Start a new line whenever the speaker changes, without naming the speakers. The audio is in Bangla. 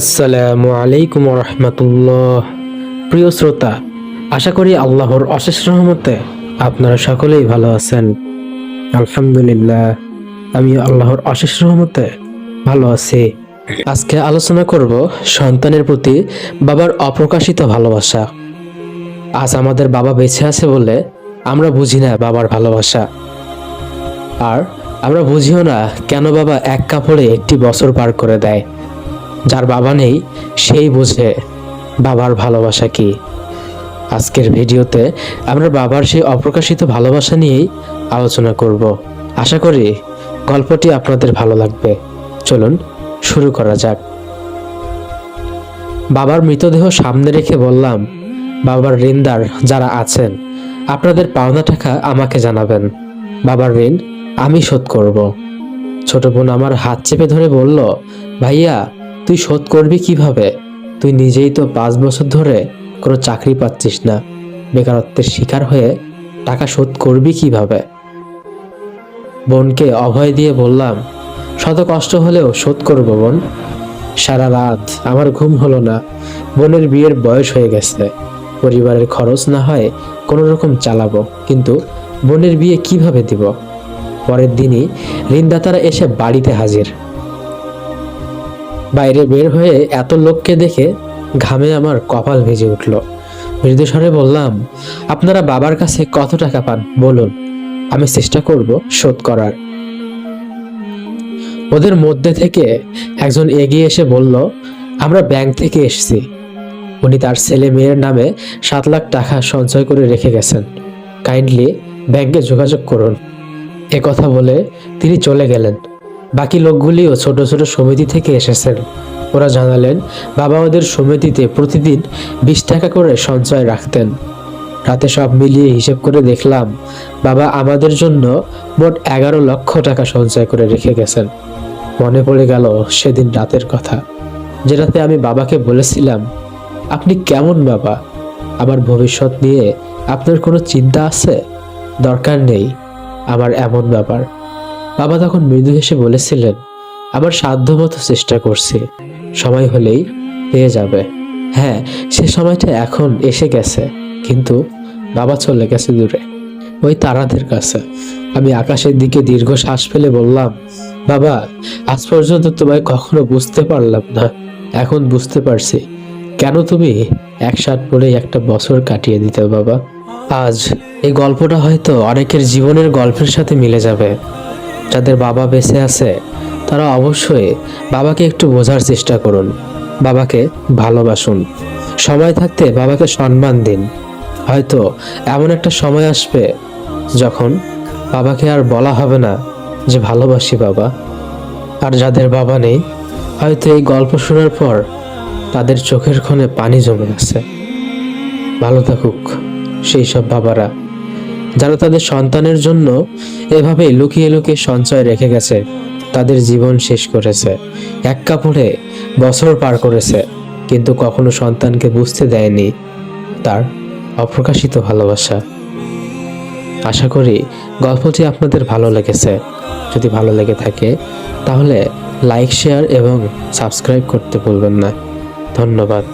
আসসালামু আলাইকুম রহমতুল্লাহ প্রিয় শ্রোতা, আশা করি আল্লাহর অশেষ রহমতে আপনারা সকলেই ভালো আছেন। আলহামদুলিল্লাহ আমি আল্লাহর অশেষ রহমতে ভালো আছি। আজকে আলোচনা করব সন্তানের প্রতি বাবার অপ্রকাশিত ভালোবাসা। আজ আমাদের বাবা বেঁচে আছে বলে আমরা বুঝি না বাবার ভালোবাসা। আর আমরা বুঝিও না কেন বাবা এক কাপড়ে একটি বছর পার করে দেয়। যার বাবা নেই, সেই বোঝে বাবার ভালোবাসা কি। আজকের ভিডিওতে আমরা বাবার সেই অপ্রকাশিত ভালোবাসা নিয়েই আলোচনা করব। আশা করি গল্পটি আপনাদের ভালো লাগবে। চলুন শুরু করা যাক। বাবার মৃতদেহ সামনে রেখে বললাম, বাবার ঋণদার যারা আছেন, আপনাদের পাওনা টাকা আমাকে জানাবেন। বাবার ঋণ আমি শোধ করব। ছোট বোন আমার হাত চেপে ধরে বলল, ভাইয়া তুই শোধ করবি কীভাবে? তুই নিজেই তো পাঁচ বছর ধরে কোনো চাকরি পাচ্ছিস না। বেকারত্বের শিকার হয়ে টাকা শোধ করবি কীভাবে? বোনকে অভয় দিয়ে বললাম, শত কষ্ট হলেও শোধ করব বোন। সারা রাত আমার ঘুম হলো না। বোনের বিয়ের বয়স হয়ে গেছে। পরিবারের খরচ না হয় কোনো রকম চালাবো, কিন্তু বোনের বিয়ে কীভাবে দিব? পরের দিনই ঋণদাতারা এসে বাড়িতে হাজির। বাইরে বের হয়ে এত লোককে দেখে ঘামে আমার কপাল ভেজে উঠল। মৃদুস্বরে বললাম, আপনারা বাবার কাছে কত টাকা পান, বলুন। আমি চেষ্টা করব শোধ করার। ওদের মধ্যে থেকে একজন এগিয়ে এসে বলল, আমরা ব্যাংক থেকে এসেছি। উনি তার ছেলে মেয়ের নামে সাত লাখ টাকা সঞ্চয় করে রেখে গেছেন। কাইন্ডলি ব্যাংকে যোগাযোগ করুন। কথা বলে তিনি চলে গেলেন। বাকি লোকগুলিও ছোট ছোট সমিতি থেকে এসেছেন। ওরা জানালেন, বাবা ওদের সমিতিতে প্রতিদিন বিশ টাকা করে সঞ্চয় রাখতেন। রাতে সব মিলিয়ে হিসেব করে দেখলাম, বাবা আমাদের জন্য মোট এগারো লক্ষ টাকা সঞ্চয় করে রেখে গেছেন। মনে পড়ে গেল সেদিন রাতের কথা। যেটাতে আমি বাবাকে বলেছিলাম, আপনি কেমন বাবা? আমার ভবিষ্যৎ নিয়ে আপনার কোনো চিন্তা আছে? দরকার নেই, আমার এমন ব্যাপার বাবা তখন মৃদু হেসে বলেছিলেন আমার সাধ্যমতো চেষ্টা করছি। সময় হলেই পেয়ে যাবে। হ্যাঁ সে সময়টা এখন এসে গেছে, কিন্তু বাবা চলে গেছে দূরে, ওই তারাদের কাছে। আমি আকাশের দিকে দীর্ঘ শ্বাস ফেলে বললাম, বাবা, আজ পর্যন্ত তোমায় কখনো বুঝতে পারলাম না। এখন বুঝতে পারছি। কেন তুমি এক শার্ট পরে একটা বছর কাটিয়ে দিতে বাবা? আজ এই গল্পটা হয়তো অনেকের জীবনের গল্পের সাথে মিলে যাবে। যাদের বাবা বেঁচে আছে, তারা অবশ্যই বাবাকে একটু বোঝার চেষ্টা করুন। বাবাকে ভালোবাসুন। সময় থাকতে বাবাকে সম্মান দিন। হয়তো এমন একটা সময় আসবে যখন বাবাকে আর বলা হবে না যে, ভালোবাসি বাবা। আর যাদের বাবা নেই, হয়তো এই গল্প শোনার পর তাদের চোখের ক্ষণে পানি জমে আছে ভালো থাকুক সেই সব বাবারা। যারা তাদের সন্তানের জন্য এভাবে লুকিয়ে লুকিয়ে সঞ্চয় রেখে গেছে, তাদের জীবন শেষ করেছে। এক কাপড়ে বছর পার করেছে, কিন্তু কখনো সন্তানকে বুঝতে দেয়নি তার অপ্রকাশিত ভালোবাসা। আশা করি গল্পটি আপনাদের ভালো লেগেছে। যদি ভালো লেগে থাকে, তাহলে লাইক, শেয়ার এবং সাবস্ক্রাইব করতে ভুলবেন না। ধন্যবাদ।